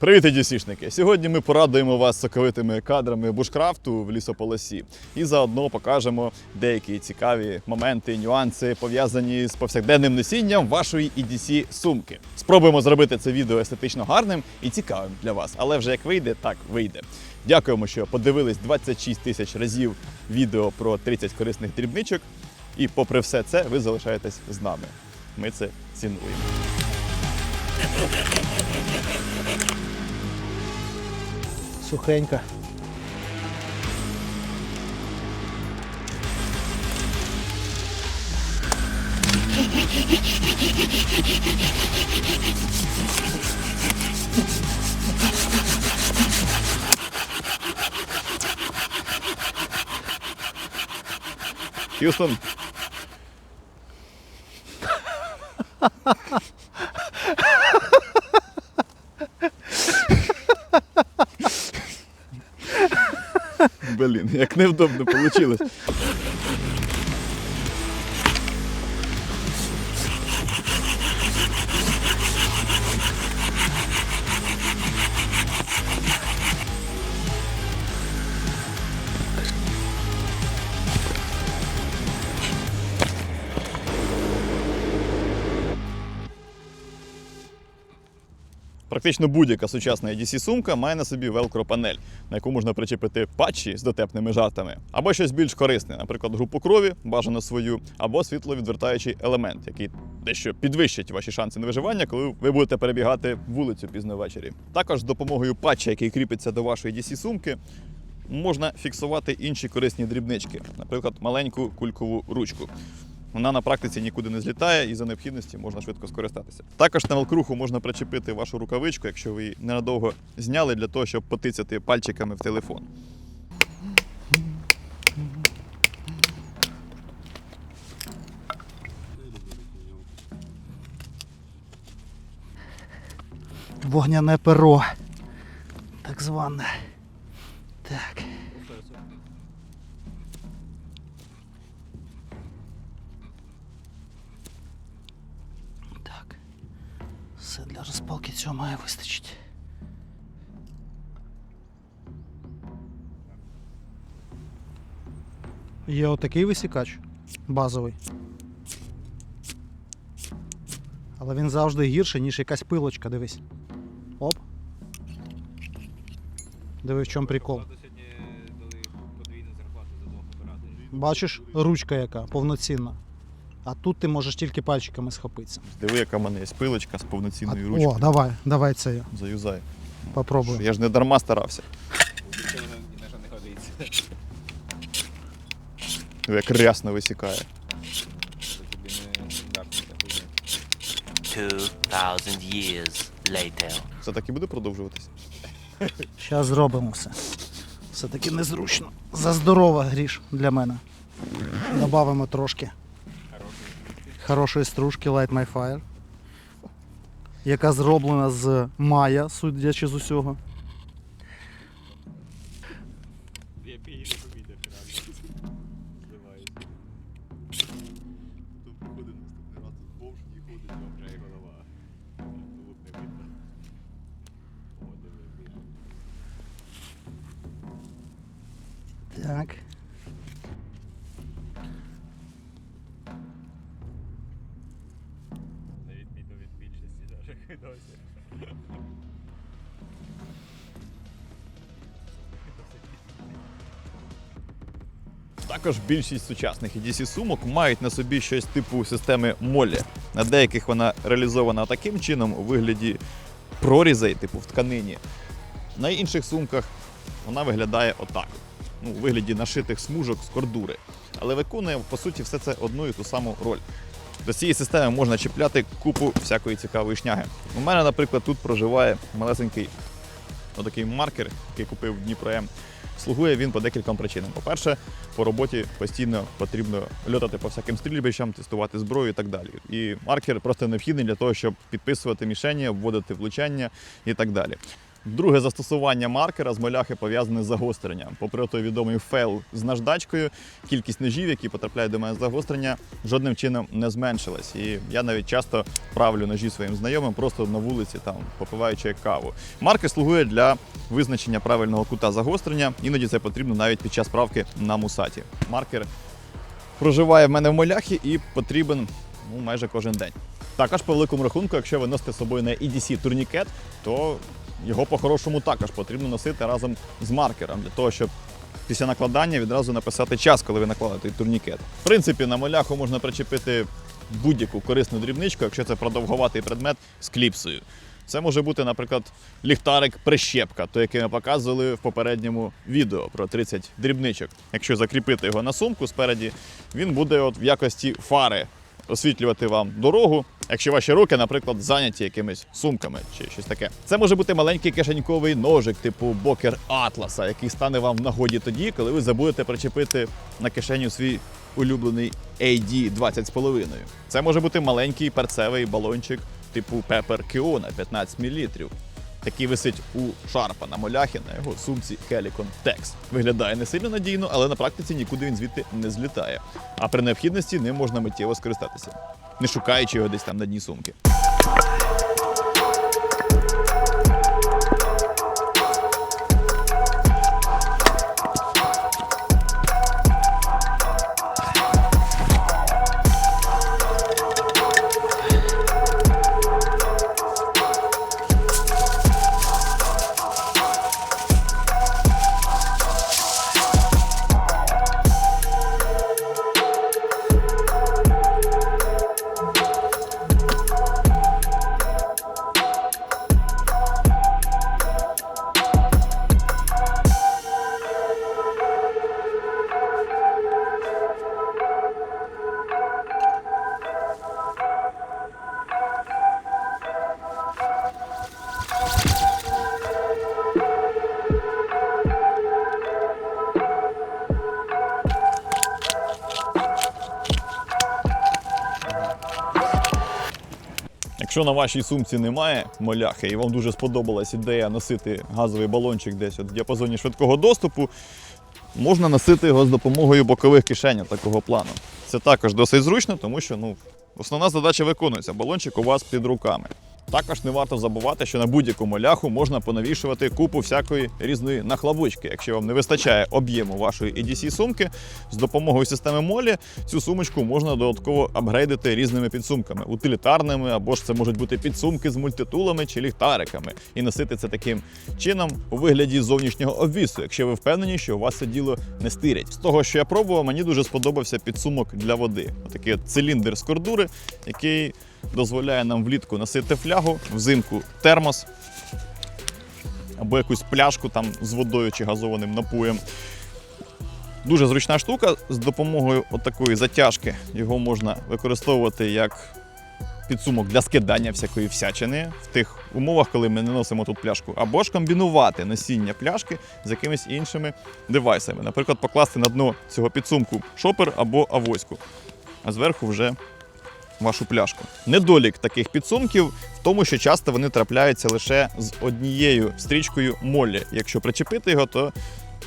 Привіт, дісішники! Сьогодні ми порадуємо вас соковитими кадрами бушкрафту в лісополосі і заодно покажемо деякі цікаві моменти, нюанси пов'язані з повсякденним носінням вашої EDC сумки. Спробуємо зробити це відео естетично гарним і цікавим для вас, але вже як вийде, так вийде. Дякуємо, що подивились 26 тисяч разів відео про 30 корисних дрібничок. І попри все це, ви залишаєтесь з нами. Ми це цінуємо. сухенька. Хьюстон, як невдобно вийшло. Практично будь-яка сучасна EDC сумка має на собі велкро панель, на яку можна причепити патчі з дотепними жартами, або щось більш корисне, наприклад, групу крові, бажано свою, або світловідвертаючий елемент, який дещо підвищить ваші шанси на виживання, коли ви будете перебігати вулицю пізно ввечері. Також з допомогою патча, який кріпиться до вашої EDC сумки, можна фіксувати інші корисні дрібнички, наприклад, маленьку кулькову ручку. Вона на практиці нікуди не злітає і за необхідності можна швидко скористатися. Також на велкруху можна причепити вашу рукавичку, якщо ви її ненадовго зняли для того, щоб потицяти пальчиками в телефон. Вогняне перо. Так зване. Так. Розпалки цього має вистачити. Є отакий висікач базовий. Але він завжди гірший, ніж якась пилочка, дивись. Оп. Диви, в чому прикол. Бачиш, ручка яка повноцінна. А тут ти можеш тільки пальчиками схопитися. Диви, яка в мене є пилочка з А, повноцінною о, давай, давай це. Заюзай. Попробуй. Я ж не дарма старався. Як рясно висікає. Це тобі не стандартна хуйня. 2,000 years later. Це так і буде продовжуватися. Зараз зробимо все. Все-таки незручно. Заздорова гріш для мене. Добавимо трошки хорошої стружки Light My Fire, яка зроблена з мая, судячи з усього. Я Також більшість сучасних EDC сумок мають на собі щось типу системи молі. На деяких вона реалізована таким чином у вигляді прорізей, типу в тканині. На інших сумках вона виглядає отак. Ну, у вигляді нашитих смужок з кордури. Але виконує по суті все це одну і ту саму роль. До цієї системи можна чіпляти купу всякої цікавої шняги. У мене, наприклад, тут проживає малесенький отакий маркер, який купив Дніпро. Слугує він по декільком причинам. По-перше, по роботі постійно потрібно льотати по всяким стрільбищам, тестувати зброю і так далі. І маркер просто необхідний для того, щоб підписувати мішені, обводити влучання і так далі. Друге застосування маркера з моляхи пов'язане з загостренням. Попри той відомий фейл з наждачкою, кількість ножів, які потрапляють до мене з загострення, жодним чином не зменшилась. І я навіть часто правлю ножі своїм знайомим просто на вулиці, там попиваючи каву. Маркер слугує для визначення правильного кута загострення. Іноді це потрібно навіть під час правки на мусаті. Маркер проживає в мене в моляхі і потрібен ну, майже кожен день. Також по великому рахунку, якщо ви носите з собою на EDC турнікет, то його по-хорошому також потрібно носити разом з маркером для того, щоб після накладання відразу написати час, коли ви наклали турнікет. В принципі, на моляху можна причепити будь-яку корисну дрібничку, якщо це продовгуватий предмет з кліпсою. Це може бути, наприклад, ліхтарик прищепка, той, який ми показували в попередньому відео про 30 дрібничок. Якщо закріпити його на сумку спереді, він буде от в якості фари освітлювати вам дорогу, якщо ваші руки, наприклад, зайняті якимись сумками чи щось таке. Це може бути маленький кишеньковий ножик, типу бокер Атласа, який стане вам в нагоді тоді, коли ви забудете причепити на кишеню свій улюблений AD 20,5. Це може бути маленький перцевий балончик типу Pepper Keo 15 мл. Такий висить у Шарпа на моляхі на його сумці Helicon Tex. Виглядає не сильно надійно, але на практиці нікуди він звідти не злітає. А при необхідності ним можна миттєво скористатися, не шукаючи його десь там на дні сумки. Якщо на вашій сумці немає моляхи і вам дуже сподобалась ідея носити газовий балончик десь от в діапазоні швидкого доступу, можна носити його з допомогою бокових кишень такого плану. Це також досить зручно, тому що ну, основна задача виконується, балончик у вас під руками. Також не варто забувати, що на будь-яку моляху можна понавішувати купу всякої різної нахлабучки. Якщо вам не вистачає об'єму вашої EDC сумки, з допомогою системи Молі цю сумочку можна додатково апгрейдити різними підсумками, утилітарними або ж це можуть бути підсумки з мультитулами чи ліхтариками, і носити це таким чином у вигляді зовнішнього обвісу, якщо ви впевнені, що у вас це діло не стирять. З того, що я пробував, мені дуже сподобався підсумок для води. Отакий от циліндр з кордури, який дозволяє нам влітку носити флягу, взимку термос або якусь пляшку там з водою чи газованим напоєм. Дуже зручна штука. З допомогою отакої затяжки його можна використовувати як підсумок для скидання всякої всячини в тих умовах, коли ми не носимо тут пляшку, або ж комбінувати носіння пляшки з якимись іншими девайсами. Наприклад, покласти на дно цього підсумку шопер або авоську, а зверху вже вашу пляшку. Недолік таких підсумків в тому, що часто вони трапляються лише з однією стрічкою молі. Якщо причепити його, то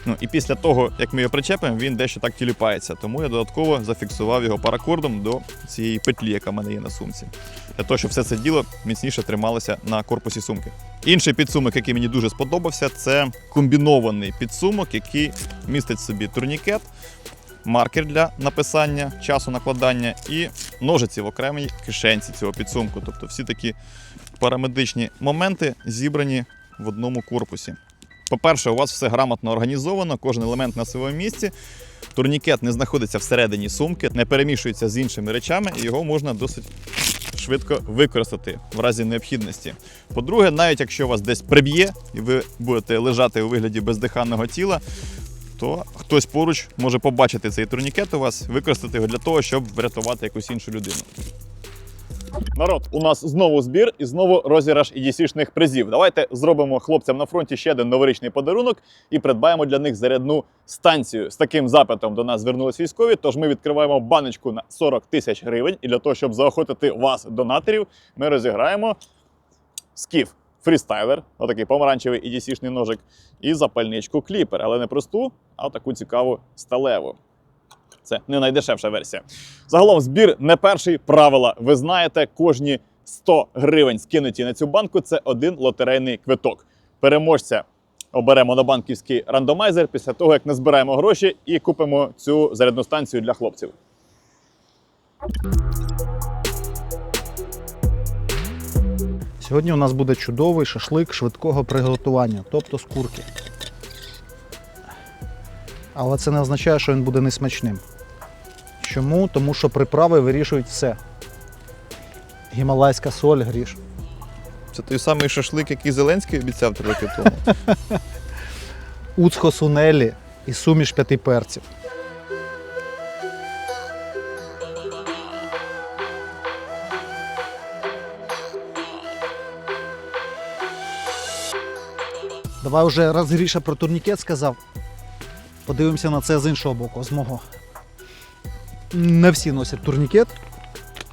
ну і після того, як ми його причепимо, він дещо так тіліпається. Тому я додатково зафіксував його паракордом до цієї петлі, яка в мене є на сумці. Для того, щоб все це діло міцніше трималося на корпусі сумки. Інший підсумок, який мені дуже сподобався, це комбінований підсумок, який містить собі турнікет, маркер для написання часу накладання і ножиці в окремій кишенці цього підсумку. Тобто всі такі парамедичні моменти зібрані в одному корпусі. По-перше, у вас все грамотно організовано, кожен елемент на своєму місці. Турнікет не знаходиться всередині сумки, не перемішується з іншими речами, і його можна досить швидко використати в разі необхідності. По-друге, навіть якщо вас десь приб'є і ви будете лежати у вигляді бездиханного тіла, то хтось поруч може побачити цей турнікет у вас, використати його для того, щоб врятувати якусь іншу людину. Народ, у нас знову збір і знову розіграш EDC-шних призів. Давайте зробимо хлопцям на фронті ще один новорічний подарунок і придбаємо для них зарядну станцію. З таким запитом до нас звернулись військові. Тож ми відкриваємо баночку на 40 тисяч гривень. І для того, щоб заохотити вас, донаторів, ми розіграємо скіф. Фрістайлер, отакий помаранчевий EDC-шний ножик, і запальничку кліпер, але не просту, а таку цікаву сталеву. Це не найдешевша версія. Загалом збір не перший. Правила ви знаєте, кожні 100 гривень скинуті на цю банку це один лотерейний квиток. Переможця оберемо на банківський рандомайзер після того, як назбираємо гроші і купимо цю зарядну станцію для хлопців. Сьогодні у нас буде чудовий шашлик швидкого приготування, тобто з курки. Але це не означає, що він буде несмачним. Чому? Тому що приправи вирішують все. Гімалайська соль, гріш. Це той самий шашлик, який Зеленський обіцяв три роки тому. Уцхо сунелі і суміш п'яти перців. Давай вже раз Гріша про турнікет сказав. Подивимося на це з іншого боку, з мого. Не всі носять турнікет,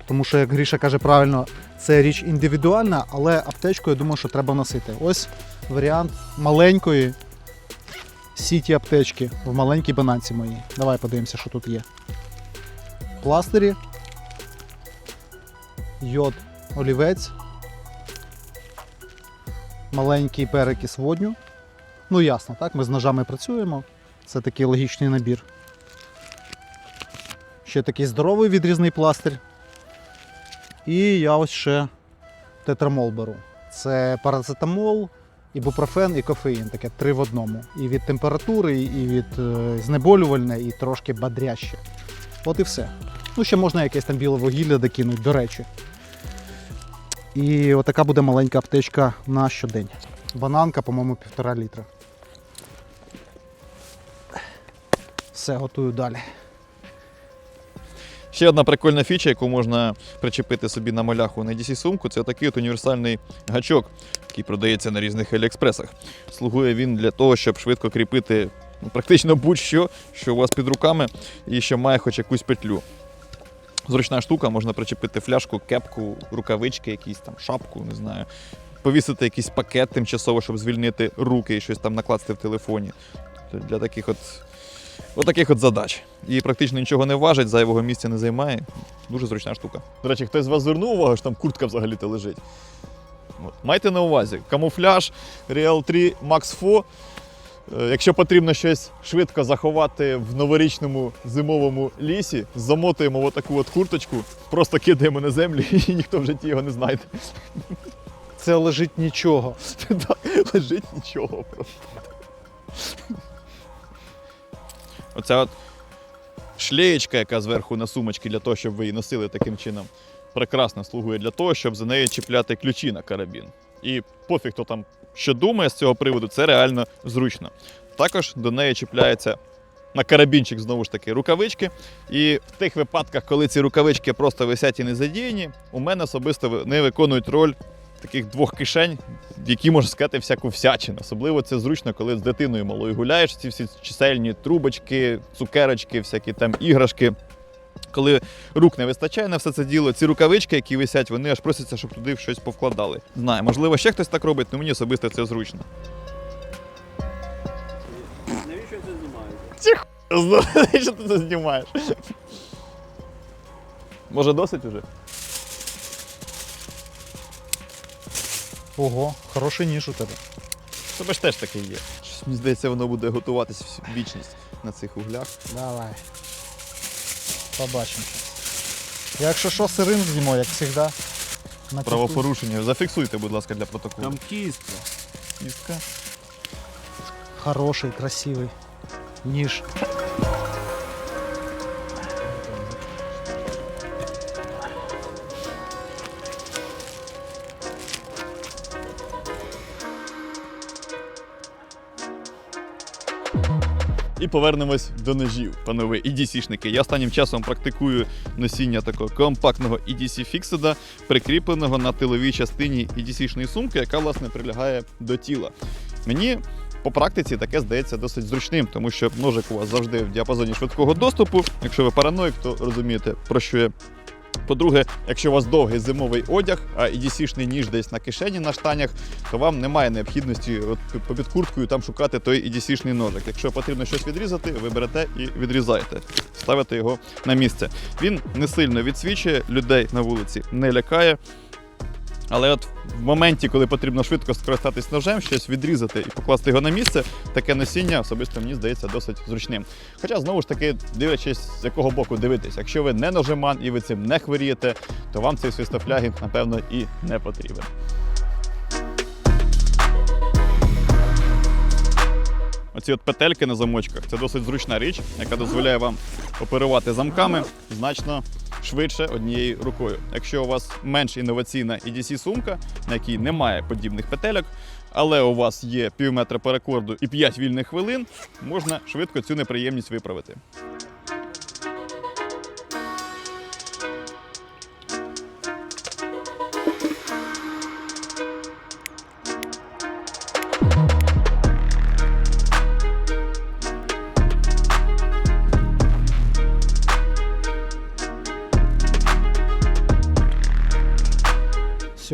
тому що, як Гріша каже правильно, це річ індивідуальна, але аптечку, я думаю, що треба носити. Ось варіант маленької сіті аптечки в маленькій бананці моїй. Давай подивимося, що тут є. Пластирі, йод, олівець, маленький перекис водню. Ну ясно, так? Ми з ножами працюємо. Це такий логічний набір. Ще такий здоровий відрізний пластир. І я ось ще тетрамол беру. Це парацетамол, ібупрофен і кофеїн. Таке три в одному. І від температури, і від е, знеболювальне, і трошки бадряще. От і все. Ну, ще можна якесь там біле вугілля докинути, до речі. І отака буде маленька аптечка на щодень. Бананка, по-моєму, півтора літра. Все, готую далі. Ще одна прикольна фіча, яку можна причепити собі на маляху на DC сумку, це такий от універсальний гачок, який продається на різних еліекспресах. Слугує він для того, щоб швидко кріпити практично будь-що, що у вас під руками, і що має хоч якусь петлю. Зручна штука, можна причепити фляжку, кепку, рукавички, якісь там шапку, не знаю. Повісити якийсь пакет тимчасово, щоб звільнити руки і щось там накласти в телефоні. Для таких от От таких от задач. І практично нічого не важить, зайвого місця не займає. Дуже зручна штука. До речі, хтось з вас звернув увагу, що там куртка взагалі-то лежить. От. Майте на увазі, камуфляж Real 3 Max 4. Е, Якщо потрібно щось швидко заховати в новорічному зимовому лісі, замотуємо в таку от курточку, просто кидаємо на землю і ніхто в житті його не знайде. Це лежить нічого. Лежить нічого просто. Оця от шлеєчка, яка зверху на сумочці для того, щоб ви її носили таким чином, прекрасно слугує для того, щоб за нею чіпляти ключі на карабін. І пофіг, хто там що думає з цього приводу, це реально зручно. Також до неї чіпляється на карабінчик знову ж таки рукавички. І в тих випадках, коли ці рукавички просто висять і не задіяні, у мене особисто вони виконують роль таких двох кишень, в які можна сказати всяку всячину. Особливо це зручно, коли з дитиною малою гуляєш, ці всі чисельні трубочки, цукерочки, всякі там іграшки. Коли рук не вистачає на все це діло, ці рукавички, які висять, вони аж просяться, щоб туди щось повкладали. Знаю, можливо, ще хтось так робить, але мені особисто це зручно. Навіщо це знімаєте? Знаю, що ти це знімаєш. Може, досить уже? Ого, хороший ніж у тебе. Тебе ж теж таке є. Щось, мені здається, воно буде готуватися всю вічність на цих углях. Давай. Побачимо. Якщо що, сирин з'їмо, як завжди. На. Правопорушення. Зафіксуйте, будь ласка, для протоколу. Там кістка. Кістка. Хороший, красивий ніж. Повернемось до ножів, панове EDC-шники. Я останнім часом практикую носіння такого компактного EDC фікседа, прикріпленого на тиловій частині EDC-шної сумки, яка власне прилягає до тіла. Мені по практиці таке здається досить зручним, тому що ножик у вас завжди в діапазоні швидкого доступу. Якщо ви параноїк, то розумієте, про що я По-друге, якщо у вас довгий зимовий одяг, а EDC-шний ніж десь на кишені на штанях, то вам немає необхідності от, під курткою там шукати той EDC-шний ножик. Якщо потрібно щось відрізати, ви берете і відрізаєте, ставите його на місце. Він не сильно відсвічує, людей на вулиці не лякає. Але от в моменті, коли потрібно швидко скористатись ножем, щось відрізати і покласти його на місце, таке носіння особисто мені здається досить зручним. Хоча, знову ж таки, дивлячись, з якого боку дивитись. Якщо ви не ножеман і ви цим не хворієте, то вам цей свистофлягін, напевно, і не потрібен. Оці от петельки на замочках це досить зручна річ, яка дозволяє вам оперувати замками значно швидше однією рукою. Якщо у вас менш інноваційна EDC сумка, на якій немає подібних петельок, але у вас є пів метра перекорду і 5 вільних хвилин, можна швидко цю неприємність виправити.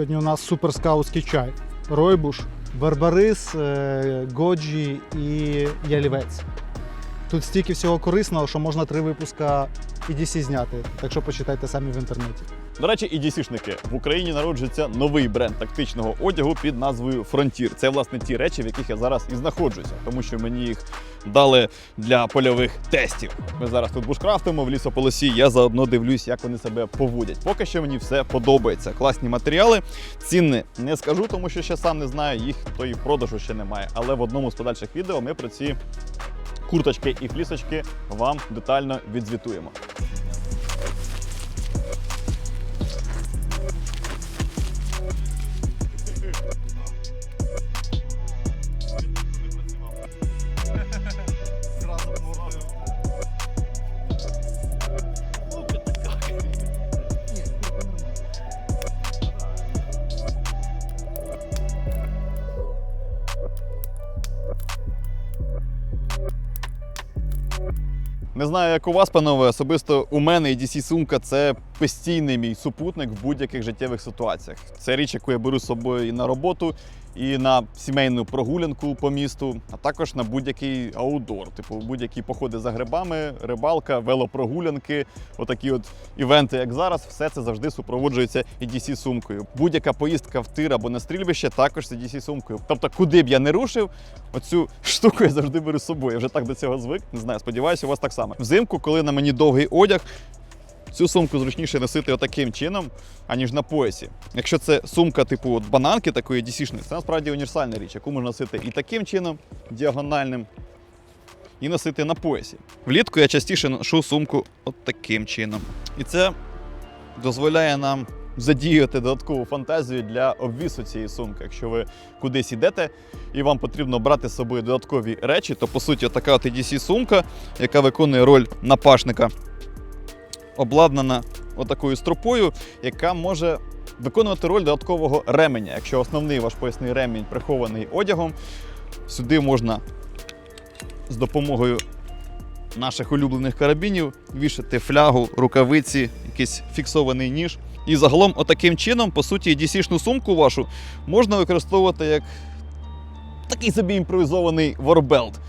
Сьогодні у нас суперскаутський чай. Ройбуш, барбарис, е, годжі і ялівець. Тут стільки всього корисного, що можна три випуска EDC зняти. Так що почитайте самі в інтернеті. До речі, і дісішники в Україні народжується новий бренд тактичного одягу під назвою Фронтір. Це власне ті речі, в яких я зараз і знаходжуся, тому що мені їх дали для польових тестів. Ми зараз тут бушкрафтимо в лісополосі. Я заодно дивлюсь, як вони себе поводять. Поки що мені все подобається. Класні матеріали. Ціни не скажу, тому що ще сам не знаю. Їх то і продажу ще немає. Але в одному з подальших відео ми про ці курточки і флісочки вам детально відзвітуємо. Не знаю, як у вас, панове, особисто у мене і DC сумка це постійний мій супутник в будь-яких життєвих ситуаціях. Це річ, яку я беру з собою і на роботу, і на сімейну прогулянку по місту, а також на будь-який аудор, типу будь-які походи за грибами, рибалка, велопрогулянки, отакі от івенти, як зараз, все це завжди супроводжується і DC сумкою. Будь-яка поїздка в тир або на стрільбище також з DC сумкою. Тобто, куди б я не рушив, оцю штуку я завжди беру з собою. Я вже так до цього звик. Не знаю, сподіваюся, у вас так само. Взимку, коли на мені довгий одяг. Цю сумку зручніше носити отаким чином, аніж на поясі. Якщо це сумка типу от бананки такої DC-шної, це насправді універсальна річ, яку можна носити і таким чином, діагональним, і носити на поясі. Влітку я частіше ношу сумку от чином. І це дозволяє нам задіяти додаткову фантазію для обвісу цієї сумки. Якщо ви кудись йдете і вам потрібно брати з собою додаткові речі, то по суті така от EDC сумка, яка виконує роль напашника, обладнана отакою стропою, яка може виконувати роль додаткового ременя. Якщо основний ваш поясний ремінь прихований одягом, сюди можна з допомогою наших улюблених карабінів вішати флягу, рукавиці, якийсь фіксований ніж. І загалом, отаким чином, по суті, DC-шну сумку вашу можна використовувати як такий собі імпровізований ворбелт,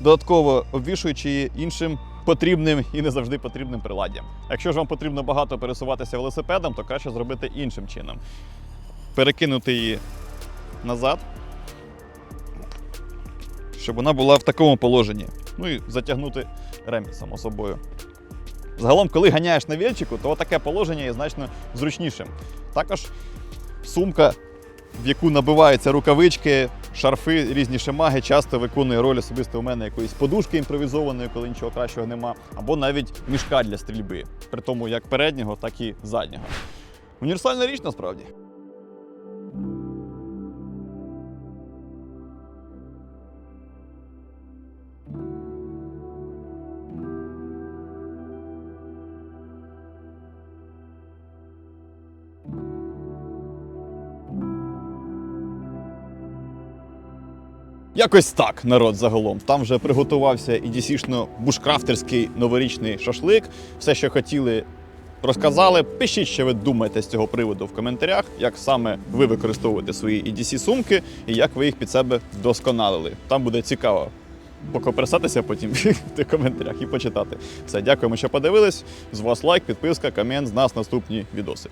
додатково обвішуючи її іншим потрібним і не завжди потрібним приладдям. Якщо ж вам потрібно багато пересуватися велосипедом, то краще зробити іншим чином. Перекинути її назад, щоб вона була в такому положенні. Ну і затягнути ремінь, само собою. Загалом, коли ганяєш на вільчику, то таке положення є значно зручнішим. Також сумка, в яку набиваються рукавички, шарфи, різні шемаги, часто виконує роль особисто у мене якоїсь подушки імпровізованої, коли нічого кращого нема, або навіть мішка для стрільби, при тому як переднього, так і заднього. Універсальна річ насправді. Якось так, народ загалом. Там вже приготувався і дійсно бушкрафтерський новорічний шашлик. Все, що хотіли, розказали. Пишіть, що ви думаєте з цього приводу в коментарях, як саме ви використовуєте свої EDC сумки і як ви їх під себе вдосконалили. Там буде цікаво покоперсатися потім в тих коментарях і почитати. Все, дякуємо, що подивились. З вас лайк, підписка, комент, з нас наступні відоси.